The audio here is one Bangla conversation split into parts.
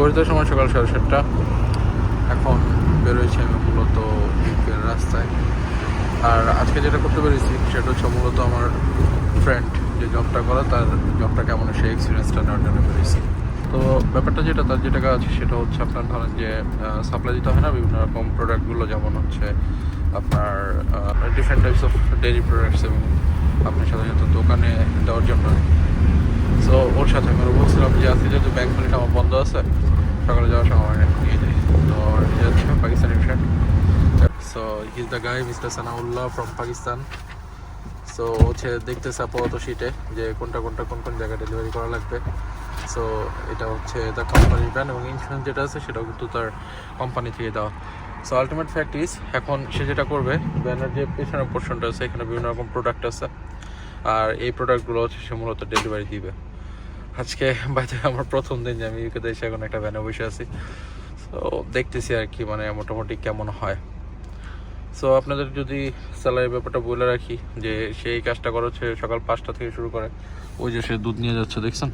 ঘড়িতে সময় সকাল সাড়ে সাতটা। এখন বেরোয়েছি আমি মূলত ইউকের রাস্তায়। আর আজকে যেটা করতে পেরেছি, সেটা হচ্ছে মূলত আমার ফ্রেন্ড যে জবটা করে, তার জবটা কেমন, সেই এক্সপিরিয়েন্সটা নেওয়ার জন্য বেরিয়েছি তো ব্যাপারটা যেটা, তার যেটা কাজ সেটা হচ্ছে আপনার ধরেন যে সাপ্লাই দিতে হয় না, বিভিন্ন রকম প্রোডাক্টগুলো যেমন হচ্ছে আপনার different types of dairy products এবং আপনার সাথে দোকানে দেওয়ার জন্য। সো ওর সাথে আমি বলছিলাম যে, আজকে যেহেতু ব্যাংক হলিডে আমার বন্ধ আছে, সকালে যাওয়ার সময় নিয়ে যাই। তো হচ্ছে Pakistani friend so his the guy mister Sanaullah from Pakistan so হচ্ছে দেখতেছে আপাতত শিটে যে কোনটা কোনটা কোন কোন জায়গায় ডেলিভারি করা লাগবে। সো এটা হচ্ছে তার কোম্পানির ব্যান এবং ইন্স্যুরেন্স যেটা আছে, সেটাও কিন্তু তার কোম্পানি থেকে দেওয়া। সো আলটিমেট ফ্যাক্ট ইজ এখন সে যেটা করবে, ব্যানের যে পেছনের পোর্শনটা আছে, এখানে বিভিন্ন রকম প্রোডাক্ট আছে। আর এই প্রোডাক্টগুলো হচ্ছে সে মূলত ডেলিভারি দিবে। আজকে বাইরে আমার প্রথম দিন যে আমি ইউকেতে এসে এখন একটা ভ্যানে বসে আছি। তো দেখতেছি আর কি মানে মোটামুটি কেমন হয়। সো আপনাদের যদি স্যালারির ব্যাপারটা বলে রাখি, যে সেই কাজটা করে হচ্ছে সকাল পাঁচটা থেকে শুরু করে, ওই যে সে দুধ নিয়ে যাচ্ছে, দেখছেন?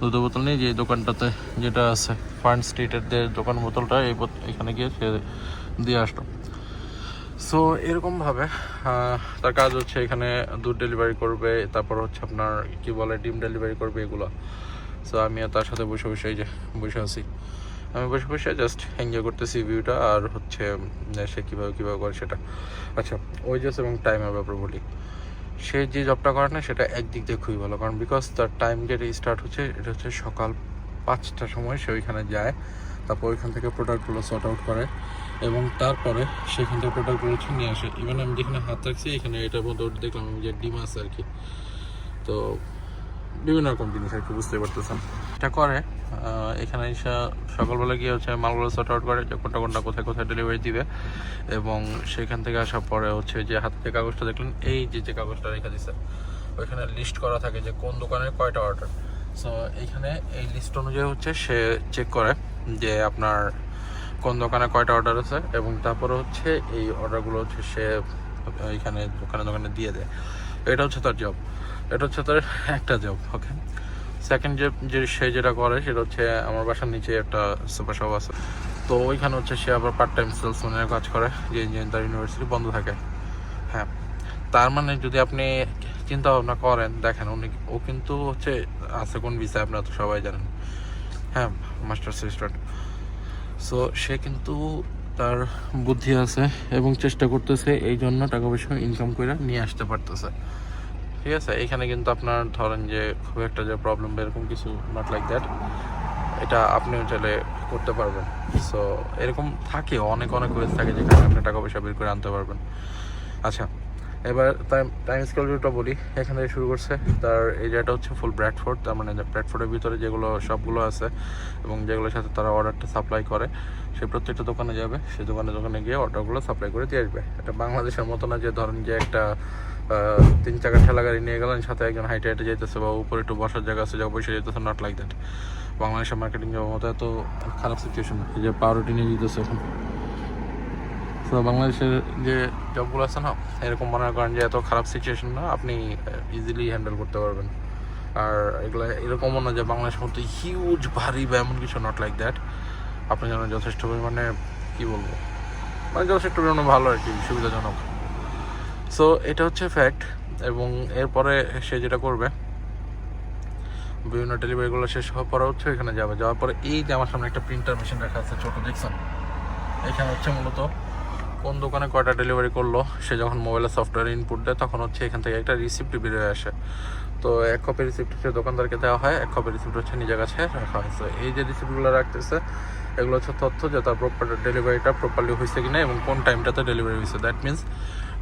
দুধের বোতল নিয়ে যে দোকানটাতে যেটা আছে ফার্ন স্ট্রিটের দোকান বোতলটা, এই এখানে গিয়ে সে দিয়ে আসলো। সো এরকমভাবে তার কাজ হচ্ছে এখানে দুধ ডেলিভারি করবে, তারপর হচ্ছে আপনার কি বলে, ডিম ডেলিভারি করবে এগুলো। সো আমি তার সাথে বসে বসে যে, বসে আছি। আমি বসে বসে জাস্ট এনজয় করতেছি ভিউটা আর হচ্ছে সে কীভাবে কীভাবে করে সেটা। আচ্ছা ওয়েজেস এবং টাইমের ব্যাপারে বলি। সে যে জবটা করে না, সেটা একদিক দিয়ে খুবই ভালো। কারণ বিকজ তার টাইম যেটা স্টার্ট হচ্ছে, এটা হচ্ছে সকাল পাঁচটার সময় সে ওইখানে যায়। তারপর ওইখান থেকে প্রোডাক্টগুলো সর্ট আউট করে এবং তারপরে সেখান থেকে প্রোডাক্টগুলো নিয়ে আসে। ইভেন আমি যেখানে হাত রাখছি, এখানে এটার মধ্যে ওটা দেখলাম আমি যে ডিম আছে আর কি তো বিভিন্ন রকম জিনিস আর কি বুঝতে পারতেছেন। এটা করে এখানে এসে সকালবেলা গিয়ে হচ্ছে মালগুলো সর্ট আউট করে যে কোনটা কোনটা কোথায় কোথায় ডেলিভারি দিবে এবং সেখান থেকে আসার পরে হচ্ছে যে হাতে যে কাগজটা দেখলেন, এই যে যে কাগজটা রেখে দিছে, ওইখানে লিস্ট করা থাকে যে কোন দোকানের কয়টা অর্ডার সো এইখানে এই লিস্ট অনুযায়ী হচ্ছে সে চেক করে। যে আপনার কোন দোকানে কয়টা অর্ডার আছে এবং তারপরে হচ্ছে এই অর্ডারগুলো হচ্ছে সে এইখানে দোকানে দোকানে দিয়ে দেয়। এটা হচ্ছে তার জব এটা হচ্ছে তার একটা জব ওকে সেকেন্ড জব যে সে যেটা করে সেটা হচ্ছে আমার বাসার নিচে একটা সুপার শপ আছে। তো ওইখানে হচ্ছে সে আবার পার্ট টাইম সেলসম্যানের কাজ করে, যে ইঞ্জিনিয়ারিং তার ইউনিভার্সিটি বন্ধ থাকে। হ্যাঁ তার মানে যদি আপনি চিন্তা ভাবনা করেন, দেখেন উনি, ও কিন্তু হচ্ছে আছে কোন বিষয় আপনারা তো সবাই জানেন। হ্যাঁ মাস্টার স্টুডেন্ট সো সে কিন্তু তার বুদ্ধি আছে এবং চেষ্টা করতেছে এই জন্য টাকা পয়সা ইনকাম করে নিয়ে আসতে পারতেছে। ঠিক আছে? এখানে কিন্তু আপনার ধরেন যে খুব একটা যে প্রবলেম এরকম কিছু নট লাইক দ্যাট এটা আপনিও চাইলে করতে পারবেন। সো এরকম থাকে, অনেক অনেক ওয়েজ থাকে যেখানে আপনি টাকা পয়সা বের করে আনতে পারবেন। আচ্ছা এবার টাইম স্কেলটা বলি, এখান থেকে শুরু করছে। তার এরিয়াটা হচ্ছে ফুল ব্র্যাডফোর্ড তার মানে ব্র্যাডফোর্ডের ভিতরে যেগুলো সবগুলো আছে এবং যেগুলোর সাথে তারা অর্ডারটা সাপ্লাই করে, সে প্রত্যেকটা দোকানে যাবে। সে দোকানে দোকানে গিয়ে অর্ডারগুলো সাপ্লাই করে দিয়ে আসবে। এটা বাংলাদেশের মতো না যে ধরেন যে একটা তিন চাকার ঠেলা গাড়ি নিয়ে গেলেন, সাথে একজন হাইটে হাইটে যেতেছে বা উপরে একটু বসার জায়গা আছে যা বসে যেতেছে নট লাইক দ্যাট বাংলাদেশের মার্কেটিং যাওয়ার মতো এত খারাপ সিচুয়েশন যে পাউরুটি নিয়ে যেতেছে এখন। তো বাংলাদেশের যে জবগুলো আছে না, এরকম মনে করেন যে এত খারাপ সিচুয়েশন না, আপনি ইজিলি হ্যান্ডেল করতে পারবেন। আর এগুলো এরকমও না যে বাংলাদেশের মতো হিউজ ভারী বা এমন কিছু নট লাইক দ্যাট আপনি যেন যথেষ্ট পরিমাণে, কী বলব? মানে যথেষ্ট পরিমাণে ভালো আর কি, সুবিধাজনক। সো এটা হচ্ছে ফ্যাক্ট এবং এরপরে সে যেটা করবে, বিভিন্ন ডেলিভারিগুলো শেষ হওয়ার পরে হচ্ছে এখানে যাবে। যাওয়ার পরে এই যে আমার সামনে একটা প্রিন্টার মেশিন রাখা আছে, ছোটো, দেখছেন? এখানে হচ্ছে মূলত কোন দোকানে কয়টা ডেলিভারি করল, সে যখন মোবাইলে সফটওয়্যার ইনপুট দেয়, তখন হচ্ছে এখান থেকে একটা রিসিপ্ট বেরিয়ে আসে। তো এক কপি রিসিপ্ট হচ্ছে দোকানদারকে দেওয়া হয়, এক কপি রিসিপ্ট হচ্ছে নিজের কাছে রাখা হয়েছে। এই যে রিসিপ্টগুলো রাখতেছে, এগুলো হচ্ছে তথ্য যে তার প্রপার ডেলিভারিটা প্রপারলি হয়েছে কিনা এবং কোন টাইমটাতে ডেলিভারি হয়েছে। দ্যাট মিনস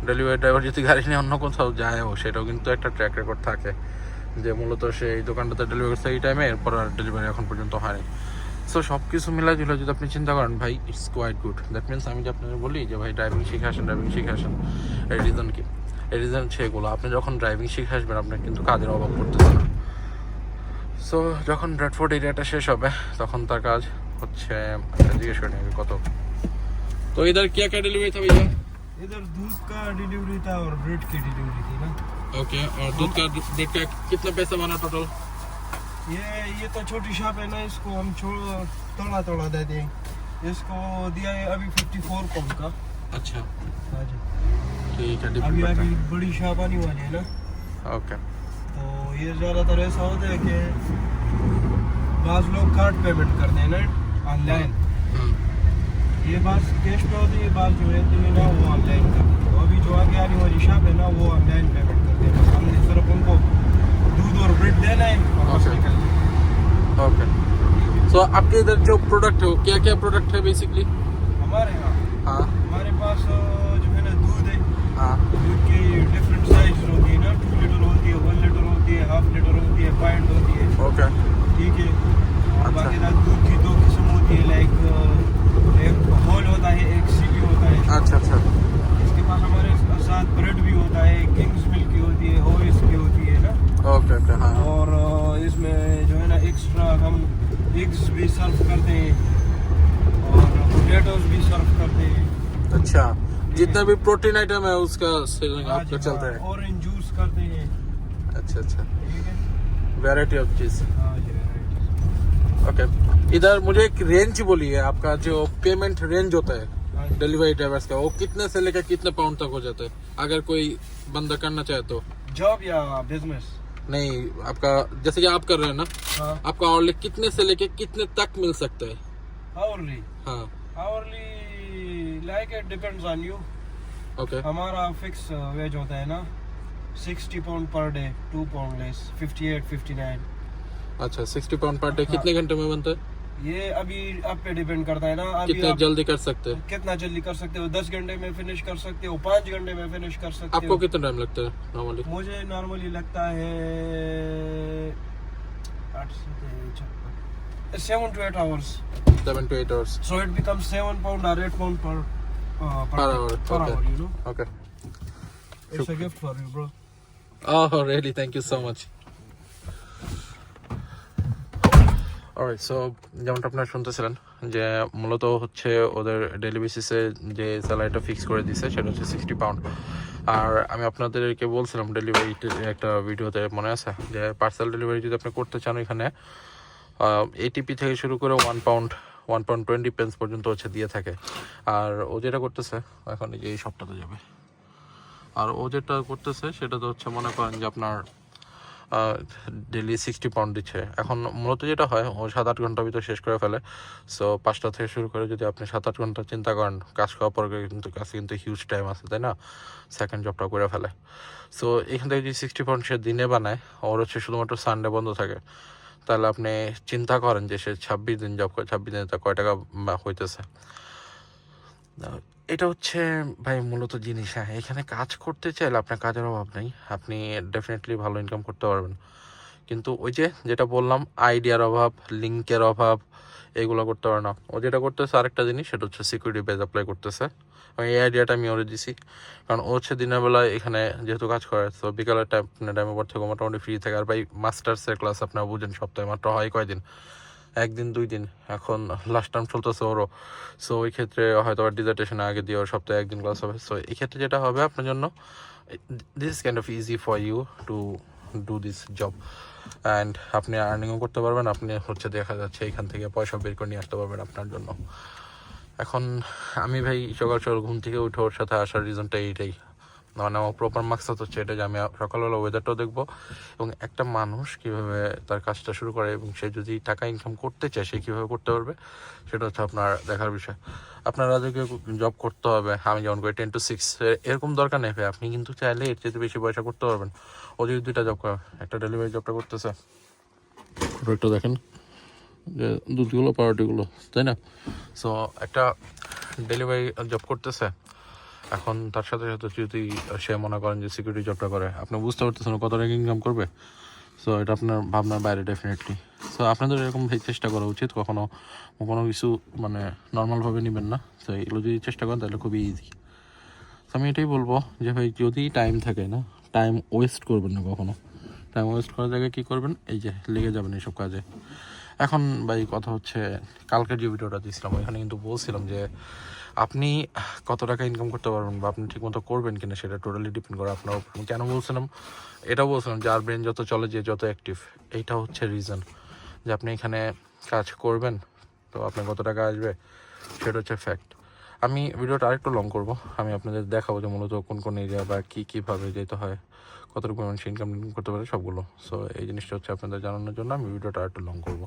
ডেলিভারি ড্রাইভার যদি গাড়ি নিয়ে অন্য কোথাও যায়ও, সেটাও কিন্তু একটা ট্র্যাক রেকর্ড থাকে। যে মূলত সে এই দোকানটাতে ডেলিভারি করছে এই টাইমে এরপর আর ডেলিভারি এখন পর্যন্ত হয়নি। সো সব কিছু মিলাই ঝুলে যদি আপনি চিন্তা করেন ভাই it's quite good that means আমি যে আপনাকে বলি যে ভাই ড্রাইভিং শিখে আসেন ড্রাইভিং শিখে আসেন এর রিজন কি এর রিজন সেগুলো আপনি যখন ড্রাইভিং শিখে আসবেন আপনার কিন্তু কাজের অভাব পড়তেছে না সো যখন ব্র্যাডফোর্ড এরিয়াটা শেষ হবে তখন তার কাজ হচ্ছে আচ্ছা, জিজ্ঞেস করেন আগে কত তো ইধার क्या क्या डिलीवरी था भैया इधर दूध का डिलीवरी था और ब्रेड की डिलीवरी थी ना ओके और दूध का ब्रेड का कितना पैसा बना टोटल ये ये तो छोटी शॉप है ना इसको हम छोड़ थोड़ा थोड़ा दे दें। इसको दिया है अभी 54 पाउंड का अच्छा। हाँ जी। ठीक है अभी अभी बड़ी शॉप आने वाली है ना। ओके तो ये ज़्यादातर ऐसा होता है कि बाज़ लोग कार्ड पेमेंट करते हैं ना ऑनलाइन ये बात कैश पे होती है बात जो रहती है ना वो ऑनलाइन करते हैं। तो अभी जो आगे आने वाली शॉप है ना वो ऑनलाइन पेमेंट करते हैं बस हमने सिर्फ़ उनको दूध और ब्रेड देना है और बस Okay. निकल जाए। ओके सो आपके इधर जो प्रोडक्ट है क्या क्या प्रोडक्ट है बेसिकली हमारे यहाँ? हाँ। हमारे पास जो है ना दूध है। हाँ। दूध की डिफरेंट साइज़ होती है ना। टू लीटर होती है वन लीटर होती है हाफ़ लीटर होती है पॉइंट होती है। ओके ठीक है। अच्छा। बाकी दूध की दो किस्म होती है लाइक एक होल होता है एक सीपी होता है। अच्छा अच्छा। इसके पास हमारे साथ ब्रेड भी होता है किंग्स मिल्क की होती है होविस की होती है ना। ओके ओके हाँ। और इसमें जो है ना एक्स्ट्रा हम एग्स भी सर्व करते हैं और पोटैटोज भी सर्व करते हैं। अच्छा जितना भी प्रोटीन आइटम है उसका सेलिंग हाँ आपका चलता हाँ, है ऑरेंज जूस करते हैं। अच्छा अच्छा। वैरायटी ऑफ़ चीज़ हाँ। ओके इधर मुझे एक रेंज बोलिए आपका जो पेमेंट रेंज होता है हाँ डिलीवरी ड्राइवर्स का वो कितने से लेकर कितने पाउंड तक हो जाता है? अगर कोई बंदा करना चाहे तो। जॉब या बिज़नेस नहीं आपका जैसे कि आप कर रहे हैं ना हाँ। आपका आवर्ली कितने से लेके कितने तक मिल सकता है? आवरली हाँ। Hourly like it depends on you okay हमारा फिक्स वेज होता है ना 60 pound per day two pound less 58 59 अच्छा सिक्सटी पाउंड पर डे कितने घंटे में बनता है? ये अभी आप पे डिपेंड करता है ना अभी कितने जल्दी कर सकते हैं कितना जल्दी कर सकते हो दस घंटे में फिनिश कर सकते हो पाँच घंटे में फिनिश कर सकते आपको हो कितना टाइम लगता है नॉर्मली मुझे नॉर्मली लगता है seven to eight hours seven to eight hours seven pound or eight pound per uh, per, Per hour, Per okay. hour, you know. Okay It's a gift for you, bro. Oh, really? Thank you so much. Alright, so যেমনটা আপনারা শুনতেছিলেন যে মূলত হচ্ছে ওদের ডেলি বেসিসে যে স্যালারিটা ফিক্স করে দিছে সেটা হচ্ছে সিক্সটি পাউন্ড আর আমি আপনাদেরকে বলছিলাম ডেলিভারি একটা ভিডিওতে মনে আছে? যে পার্সেল ডেলিভারি যদি আপনি করতে চান এখানে এটিপি থেকে শুরু করে one pound one pound twenty pence পর্যন্ত হচ্ছে দিয়ে থাকে। আর ও যেটা করতেছে এখন এই যে এই সপ্তাহতে যাবে। আর ও যেটা করতেছে সেটা তো হচ্ছে মনে করেন যে আপনার ডেলি সিক্সটি পাউন্ড দিচ্ছে। এখন মূলত যেটা হয়, ও সাত আট ঘণ্টার ভিতরে শেষ করে ফেলে। সো পাঁচটা থেকে শুরু করে যদি আপনি সাত আট ঘণ্টা চিন্তা করেন, কাজ করার পর কিন্তু কাছে কিন্তু হিউজ টাইম আছে, তাই না? সেকেন্ড জবটা করে ফেলে। সো এখান থেকে যদি সিক্সটি পাউন্ড সে দিনে বানায়, ওর হচ্ছে শুধুমাত্র সানডে বন্ধ থাকে। তাহলে আপনি চিন্তা করেন যে সে ছাব্বিশ দিন জব করে, ছাব্বিশ দিনে তার কয় টাকা হইতেছে? এটা হচ্ছে ভাই মূলত জিনিস হ্যাঁ। এখানে কাজ করতে চাইলে আপনার কাজের অভাব নেই। আপনি ডেফিনেটলি ভালো ইনকাম করতে পারবেন। কিন্তু ওই যে যেটা বললাম আইডিয়ার অভাব লিঙ্কের অভাব, এগুলো করতে পারে না। ও যেটা করতেছে আরেকটা জিনিস, সেটা হচ্ছে সিকিউরিটি বেজ অ্যাপ্লাই করতেছে। আমি এই আইডিয়াটা আমি ওরে দিছি। কারণ ও হচ্ছে দিনের বেলায় এখানে যেহেতু কাজ করে, তো বিকালের টাইম টাইমের পর থেকে মোটামুটি ফ্রি থাকে। আর ভাই মাস্টার্সের ক্লাস আপনারা বুঝেন সপ্তাহে মাত্র হয় কয়দিন? একদিন, দুই দিন। এখন লাস্ট টাইম চলতেছে ওরও। সো ওই ক্ষেত্রে হয়তো ডিজার্টেশন আগে দিয়ে ওর সপ্তাহে একদিন ক্লাস হবে। সো এই ক্ষেত্রে যেটা হবে আপনার জন্য this is kind of easy for you to do this job and আপনি আর্নিংও করতে পারবেন, আপনি হচ্ছে দেখা যাচ্ছে এখান থেকে পয়সা বের করে নিয়ে আসতে পারবেন আপনার জন্য। এখন আমি ভাই সকাল সকাল ঘুম থেকে উঠে ওর সাথে আসার রিজনটা এইটাই। মানে প্রপার মাকসাদ হচ্ছে এটা যে আমি সকালবেলা ওয়েদারটাও দেখব এবং একটা মানুষ কীভাবে তার কাজটা শুরু করে এবং সে যদি টাকা ইনকাম করতে চায়, সে কীভাবে করতে পারবে? সেটা হচ্ছে আপনার দেখার বিষয়। আপনার রাজকে জব করতে হবে, আমি যেমন করি টেন টু সিক্স এরকম দরকার নেই আপনি কিন্তু চাইলে এর চেয়ে বেশি পয়সা করতে পারবেন। ও যদি দুইটা জব করে, একটা ডেলিভারি জবটা করতেছে। একটু দেখেন যে দুধগুলো, পাউরুটিগুলো, তাই না? সো একটা ডেলিভারি জব করতেছে। এখন তার সাথে সাথে যদি সে মনে করেন যে সিকিউরিটি জবটা করে। আপনি বুঝতে পারতেছেন কত টাকা ইনকাম করবে? সো এটা আপনার ভাবনার বাইরে ডেফিনেটলি সো আপনাদের এরকম চেষ্টা করা উচিত, কখনো কোনো কিছু মানে নর্মালভাবে নেবেন না। তো এগুলো যদি চেষ্টা করেন, তাহলে খুবই ইজি তো আমি এটাই বলব যে ভাই, যদি টাইম থাকে না টাইম ওয়েস্ট করবেন না কখনো। টাইম ওয়েস্ট করার জায়গায় কী করবেন? এই যে, লেগে যাবেন এইসব কাজে। এখন ভাই কথা হচ্ছে, কালকের যে ভিডিওটা দিয়েছিলাম ওইখানে কিন্তু বলছিলাম যে আপনি কত টাকা ইনকাম করতে পারবেন বা আপনি ঠিকমতো করবেন কিনা সেটা টোটালি ডিপেন্ড করে আপনার উপর। কেন বলছিলাম? এটাও বলছিলাম যে আর ব্রেন যত চলে যে যত অ্যাক্টিভ এইটা হচ্ছে রিজন যে আপনি এখানে কাজ করবেন, তো আপনার কত টাকা আসবে, সেটা হচ্ছে ফ্যাক্ট আমি ভিডিওটা আরেকটু লং করব। আমি আপনাদের দেখাবো যে মূলত কোন কোন এরিয়া বা কী কীভাবে যেতে হয় কতটুকু মানুষ ইনকাম করতে পারে সবগুলো। সো এই জিনিসটা হচ্ছে আপনাদের জানানোর জন্য আমি ভিডিওটা আরেকটু লং করব।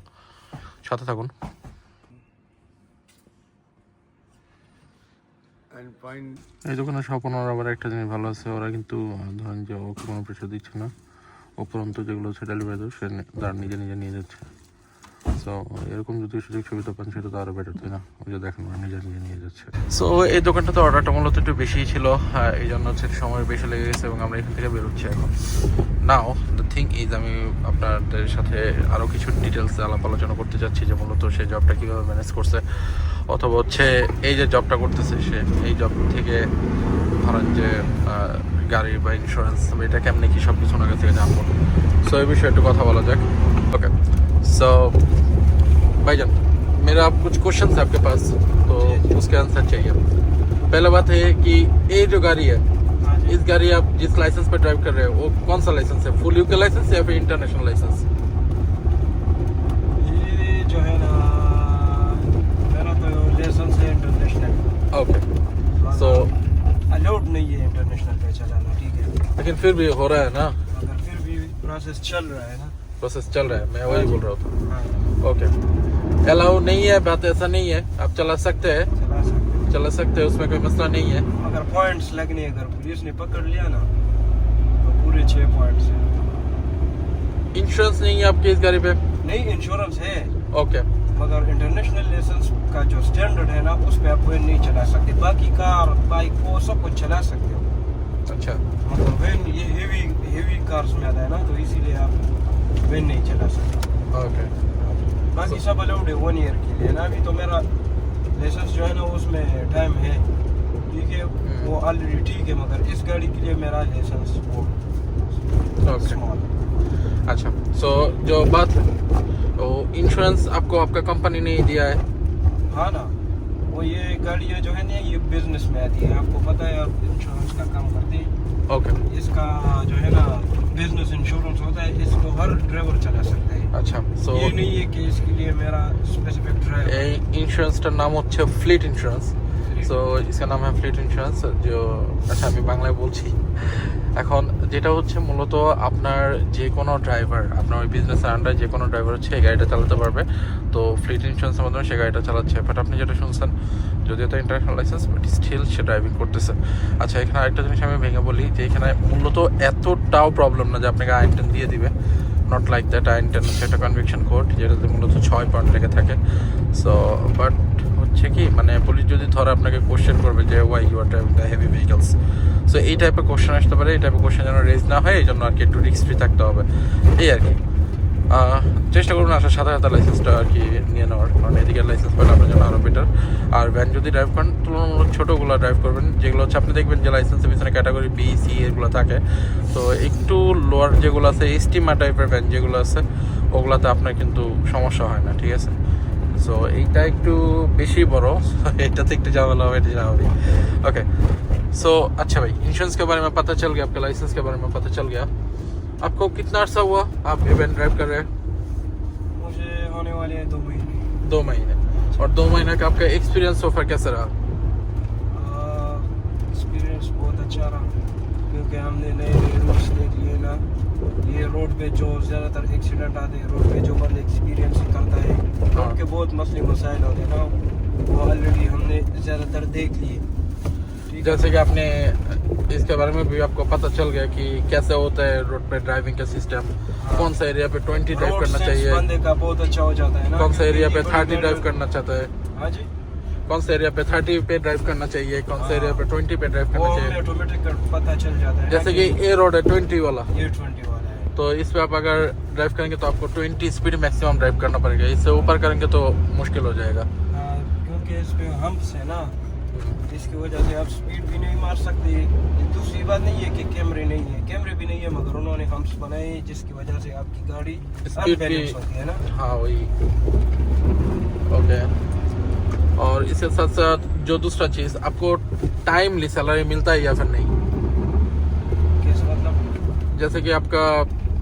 সাথে থাকুন। এই দোকানে স্বপনার আবার একটা জিনিস ভালো আছে ওরা কিন্তু ধরেন যে ওকে কোনো প্রেশার দিচ্ছে না উপরন্ত যেগুলো হচ্ছে ডেলিভারি দেয় সে তার নিজে নিজে নিয়ে যাচ্ছে। সো এরকম যদি সুযোগ সুবিধা পান সেটা তো আরও বেটার না? ওই যে দেখেন নিজে নিয়ে যাচ্ছে। সো এই দোকানটাতে অর্ডারটা মূলত একটু বেশিই ছিল হ্যাঁ, এই জন্য হচ্ছে সময় বেশি লেগে গেছে এবং আমরা এখান থেকে বেরোচ্ছি এখন। নাও দ্য থিং ইজ আমি আপনাদের সাথে আরও কিছু ডিটেলস আলাপ আলোচনা করতে চাচ্ছি যে মূলত সেই জবটা কীভাবে ম্যানেজ করছে অথবা হচ্ছে এই যে জবটা করতেছে সে এই জব থেকে ধরেন যে গাড়ি বা ইন্স্যুরেন্স এটা কেমনি কি সব কিছু ওনার কাছ থেকে জানব। সো এই বিষয়ে একটু কথা বলা যাক। ওকে सो भाईजान मेरा आप कुछ क्वेश्चन है आपके पास तो उसके आंसर चाहिए। पहला बात है कि ये जो गाड़ी है हाँ इस गाड़ी आप जिस लाइसेंस पे ड्राइव कर रहे हो वो कौन सा लाइसेंस है? फुल यूके लाइसेंस या फिर इंटरनेशनल लाइसेंस ये जो है ना मेरा तो लाइसेंस है इंटरनेशनल ओके सो अलाउड नहीं है इंटरनेशनल पे चलाना ठीक है? लेकिन फिर भी हो रहा है ना? मगर फिर भी प्रोसेस चल रहा है ना प्रोसेस चल रहा है मैं वही बोल रहा था हाँ ओके। अलाउ नहीं है बात ऐसा नहीं है आप चला सकते हैं। चला सकते हैं। हैं उसमें कोई मसला नहीं है। अगर पॉइंट्स लगने अगर पुलिस ने पकड़ लिया ना तो पूरे छह पॉइंट्स हैं। इंश्योरेंस नहीं है आपकी इस गाड़ी पे? नहीं इंश्योरेंस है। ओके मगर इंटरनेशनल लाइसेंस का जो स्टैंडर्ड है ना उस पे आप वैन नहीं चला सकते। बाकी कार बाइक वो सब कुछ चला सकते हो। अच्छा। मतलब वैन ये हेवी हेवी कार्स में आता है ना तो इसीलिए आप वैन नहीं चला सकते ओके बाकी सब अलाउड है वन ईयर के लिए। ना अभी तो मेरा लाइसेंस जो है ना उसमें टाइम है। ठीक है? वो ऑलरेडी ठीक है मगर इस गाड़ी के लिए मेरा लाइसेंस वो स्मॉल अच्छा सो जो बात वो इंश्योरेंस आपको आपका कंपनी ने ही दिया है? हाँ ना। वो ये गाड़ियाँ जो है ना ये बिज़नेस में आती है। आपको पता है आप इंश्योरेंस का काम करते हैं। Okay okay. इसका जो है ना बिजनेस इंश्योरेंस होता है इसको हर ड्राइवर चला सकता है अच्छा सो ये नहीं है कि इसके लिए मेरा स्पेसिफिक ड्राइवर এই ইন্স্যুরেন্সটার নাম হচ্ছে ফ্লিট ইন্স্যুরেন্স সো इसका नाम है ফ্লিট ইন্স্যুরেন্স जो আচ্ছা আমি বাংলায় বলছি এখন যেটা হচ্ছে মূলত আপনার যে কোনো ড্রাইভার আপনার ওই বিজনেসের আন্ডার যে কোনো ড্রাইভার হচ্ছে এই গাড়িটা চালাতে পারবে। তো ফ্লিট ইন্স্যুরেন্সের মাধ্যমে সে গাড়িটা চালাচ্ছে। বাট আপনি যেটা শুনছেন, যদিও তো ইন্টারন্যাশনাল লাইসেন্স বাট স্টিল সে ড্রাইভিং করতেছে। আচ্ছা এখানে আরেকটা জিনিস আমি ভেঙে বলি, যে এখানে মূলত এতটাও প্রবলেম না যে আপনাকে আইন টেন দিয়ে দিবে। নট লাইক দ্যাট আইন টেন একটা কনভিকশন কোড যেটাতে মূলত ছয় পয়েন্ট লেগে থাকে। সো বাট হচ্ছে কি মানে পুলিশ যদি ধরে আপনাকে কোশ্চেন করবে যে why you are driving the heavy vehicles so এই টাইপের কোশ্চেন আসতে পারে, এই টাইপের কোশ্চেন যেন রেজ না হয় এই জন্য আর কি একটু রিক্স ফ্রি থাকতে হবে। এই আর কি চেষ্টা করুন আসার সাথে সাথে লাইসেন্সটা আর কি নিয়ে নেওয়ার, কারণ এদিকে লাইসেন্স পেলে আপনার জন্য আরও বেটার আর ভ্যান যদি ড্রাইভ করেন, তুলনামূলক ছোটোগুলো ড্রাইভ করবেন, যেগুলো হচ্ছে আপনি দেখবেন যে লাইসেন্সের পিছনে ক্যাটাগরি বি সি এগুলো থাকে। তো একটু লোয়ার যেগুলো আছে স্টিমা টাইপের ভ্যান যেগুলো আছে, ওগুলোতে আপনার কিন্তু সমস্যা হয় না, ঠিক আছে? सो এইটা একটু বেশি বড় এটাতে একটু ঝামেলা হবে এটা স্বাভাবিক ओके सो अच्छा भाई इंश्योरेंस के बारे में पता चल गया आपके लाइसेंस के बारे में पता चल गया आपको कितना अर्सा हुआ आप इवेंट ड्राइव कर रहे हैं मुझे होने वाले हैं दो महीने दो महीने और दो महीने का आपका एक्सपीरियंस ऑफर कैसा रहा एक्सपीरियंस बहुत अच्छा रहा क्योंकि हमने नए नए रूट्स देख लिए ना ये रोड पे जो ज़्यादातर एक्सीडेंट आते हैं रोड पे जो बंद एक्सपीरियंस करता है हाँ। रोड के बहुत मसले मसाइल होते हैं ना वो ऑलरेडी हमने ज़्यादातर देख लिए। जैसे कि आपने इसके बारे में भी आपको पता चल गया कि कैसे होता है रोड पे ड्राइविंग का सिस्टम कौन सा एरिया पे ट्वेंटी ड्राइव करना चाहिए? बंदे का बहुत अच्छा हो जाता है ना कौन सा एरिया पे थर्टी ड्राइव करना चाहता है? हाँ जी। कौन सा एरिया पे थर्टी पे ड्राइव करना चाहिए कौन सा हाँ। एरिया पे ट्वेंटी पे ड्राइव करना चाहिए? ऑटोमेटिक पता चल जाता है। जैसे कि ए रोड है ट्वेंटी वाला। ये ट्वेंटी वाला है। तो इस पे आप अगर ड्राइव करेंगे तो आपको 20 स्पीड मैक्सिमम ड्राइव करना पड़ेगा। इससे ऊपर करेंगे तो मुश्किल हो जाएगा। हाँ, क्योंकि इस पे हम्प्स है ना जिसकी वजह से आप स्पीड भी नहीं मार सकते। दूसरी बात नहीं है कि कैमरे नहीं है। कैमरे भी नहीं है मगर उन्होंने हम्स बनाए जिसकी वजह से आपकी गाड़ी भी- होती है ना। हाँ वही। ओके और इसके साथ साथ जो दूसरा चीज़ आपको टाइमली सैलरी मिलता है या फिर नहीं? मतलब? जैसे कि आपका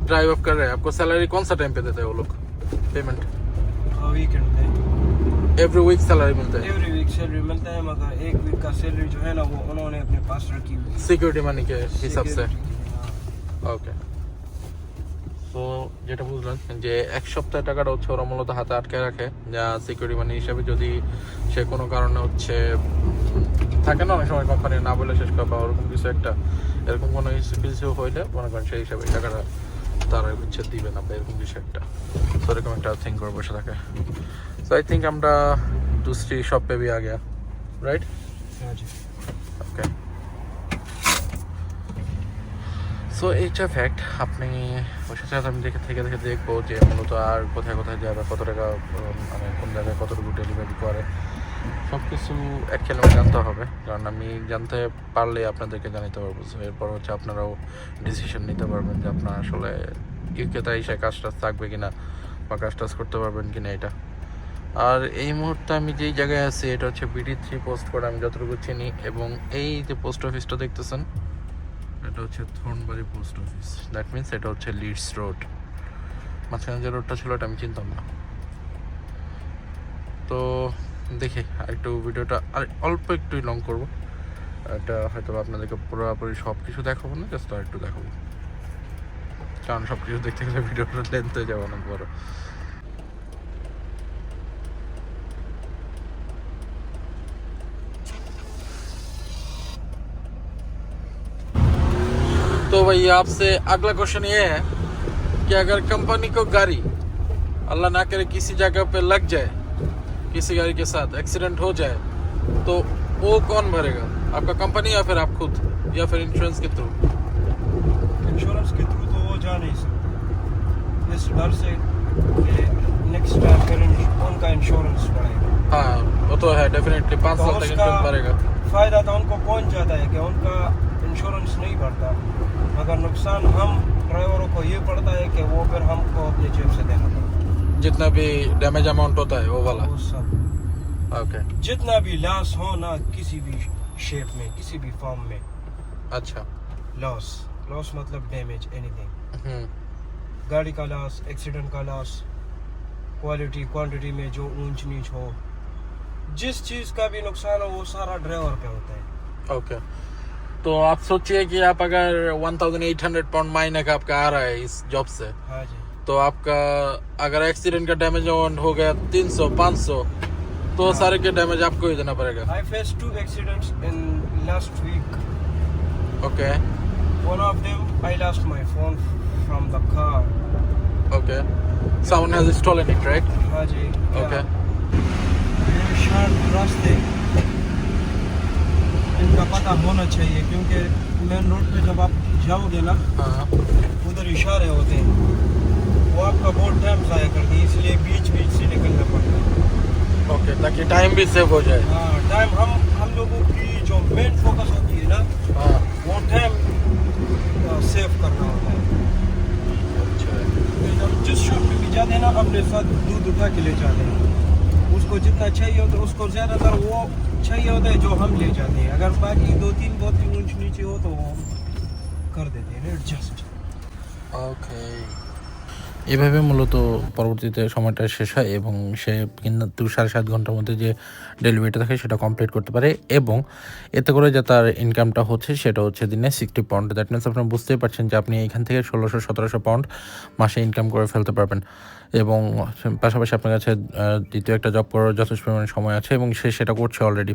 ड्राइव अप कर रहे हैं आपको सैलरी कौन सा टाइम पे देते हैं वो लोग? पेमेंट वीकेंड हाँ, पे। एवरी वीक सैलरी मिलता है? एवरी वीक सैलरी मिलता है मगर एक वीक का सैलरी जो है ना वो उन्होंने अपने पास रखी हुई सिक्योरिटी मनी के हिसाब से? ओके हाँ। okay. তো যেটা বুঝলেন যে এক সপ্তাহ টাকাটা হচ্ছে ওরা মূলত হাতে আটকে রাখে। যা সিকিউরিটি মানি হিসাবে যদি সে কোনো কারণে হচ্ছে থাকে না অনেক সময় কোম্পানি না বলে শেষ করা বা ওরকম কিছু একটা এরকম কোনো কিছু হইলে মনে করেন সেই হিসাবে টাকাটা তারা হচ্ছে দিবে না বা এরকম কিছু একটা। তো এরকম একটা থিঙ্ক করে বসে থাকে। সো আই থিঙ্ক আমরা দুশ্রী সব পেবি আগে রাইট হ্যাঁ, ওকে সো এইটা ফ্যাক্ট আপনি বসে সাথে আমি দেখে থেকে দেখে দেখব যে মূলত আর কোথায় কোথায় যাবে কত টাকা মানে কোন জায়গায় কতটুকু ডেলিভারি করে। সব কিছু অ্যাকচুয়ালি আমার জানতে হবে। কারণ আমি জানতে পারলে আপনাদেরকে জানাতে পারব। সো এরপর হচ্ছে আপনারাও ডিসিশন নিতে পারবেন যে আপনার আসলে ইউকেতে এসে কাজ টাজ থাকবে কিনা বা কাজ টাজ করতে পারবেন কিনা এটা। আর এই মুহূর্তে আমি যেই জায়গায় আছি, এটা হচ্ছে বিডি থ্রি পোস্ট করে আমি যতটুকু চিনি। এবং এই যে পোস্ট অফিসটা দেখতেছেন এটা হচ্ছে Thornbury post office. That means এটা হচ্ছে লিডস রোড মাঝখানে যে রোডটা ছিল ওটা আমি চিনতাম না। তো দেখি একটু ভিডিওটা আর অল্প একটুই লং করব। এটা হয়তো আপনাদেরকে পুরোপুরি সব কিছু দেখাবো না জাস্ট আর একটু দেখাবো। কারণ সব কিছু দেখতে গেলে ভিডিওটা লেন্থ হয়ে যাবে অনেক বড়। भाई आपसे अगला क्वेश्चन ये है कि अगर कंपनी को गाड़ी अल्लाह ना करे किसी जगह पे लग जाए किसी गाड़ी के साथ एक्सीडेंट हो जाए तो वो कौन भरेगा? आपका कंपनी या फिर आप खुद या फिर इंश्योरेंस के थ्रू इंश्योरेंस के थ्रू तो वो जा नहीं सकते। इस डर से नेक्स्ट टाइम पेरेंट उनका इंश्योरेंस बढ़ेगा। हाँ वो तो है डेफिनेटली पाँच तो साल तक इंश्योरेंस भरेगा। फ़ायदा तो उनको कौन चाहता है कि उनका इंश्योरेंस नहीं बढ़ता? मगर नुकसान हम ड्राइवरों को ये पड़ता है कि वो फिर हमको अपनी जेब से देना पड़ता जितना भी डैमेज अमाउंट होता है वो वाला। वो सब। ओके जितना भी लॉस हो ना किसी भी शेप में किसी भी फॉर्म में। अच्छा। लॉस लॉस मतलब डैमेज एनीथिंग हम्म। गाड़ी का लॉस एक्सीडेंट का लॉस क्वालिटी क्वांटिटी में जो ऊंच नीच हो। जिस चीज़ का भी नुकसान हो वो सारा ड्राइवर पे होता है। ओके तो आप सोचिए कि आप अगर 1800 पाउंड महीने का आपका आ रहा है इस जॉब से हाँ जी। तो आपका अगर एक्सीडेंट का डैमेज हो गया 300 500 तो हाँ। सारे के डैमेज आपको ही देना पड़ेगा। I faced two accidents in last week. Okay One of them, I lost my phone from the car. Okay someone has stolen it right? हाँ जी ओके रास्ते इनका पता होना चाहिए क्योंकि मेन रोड पे जब आप जाओगे ना उधर इशारे होते हैं वो आपका बहुत टाइम ज़ाया करती है इसलिए बीच बीच से निकलना पड़ता है ओके ताकि टाइम भी सेव हो जाए हाँ टाइम हम हम लोगों की जो मेन फोकस होती है ना हाँ वो टाइम सेव करना होता है अच्छा तो जिस शॉप पे भी जाते हैं ना अपने साथ दूध उठा के ले जाते हैं उसको जितना चाहिए होता है उसको ज़्यादातर वो चाहिए होता है जो हम ले जाते हैं अगर बाकी दो तीन बहुत ही ऊंच नीचे हो तो वो कर देते हैं एडजस्ट ওকে এভাবে মূলত পরবর্তীতে সময়টা শেষ হয় এবং সে কিন্তু দু সাড়ে সাত ঘন্টার মধ্যে যে ডেলিভারিটা থাকে সেটা কমপ্লিট করতে পারে এবং এতে করে যে তার ইনকামটা হচ্ছে সেটা হচ্ছে দিনে সিক্সটি পাউন্ড দ্যাট মিনস আপনি বুঝতেই পারছেন যে আপনি এখান থেকে ষোলোশো সতেরোশো পাউন্ড মাসে ইনকাম করে ফেলতে পারবেন এবং পাশাপাশি আপনার কাছে দ্বিতীয় একটা জব করার যথেষ্ট পরিমাণে সময় আছে এবং সে সেটা করছে already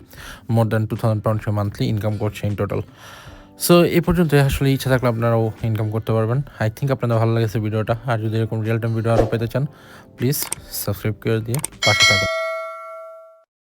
more than two thousand pound monthly income করছে ইন টোটাল সো এই পর্যন্ত আসলে ইচ্ছা থাকলে আপনারাও ইনকাম করতে পারবেন। আই থিঙ্ক আপনাদের ভালো লেগেছে ভিডিওটা আর যদি এরকম রিয়েল টাইম ভিডিও আরও পেতে চান প্লিজ সাবস্ক্রাইব করে দিয়ে পাশে থাকুন।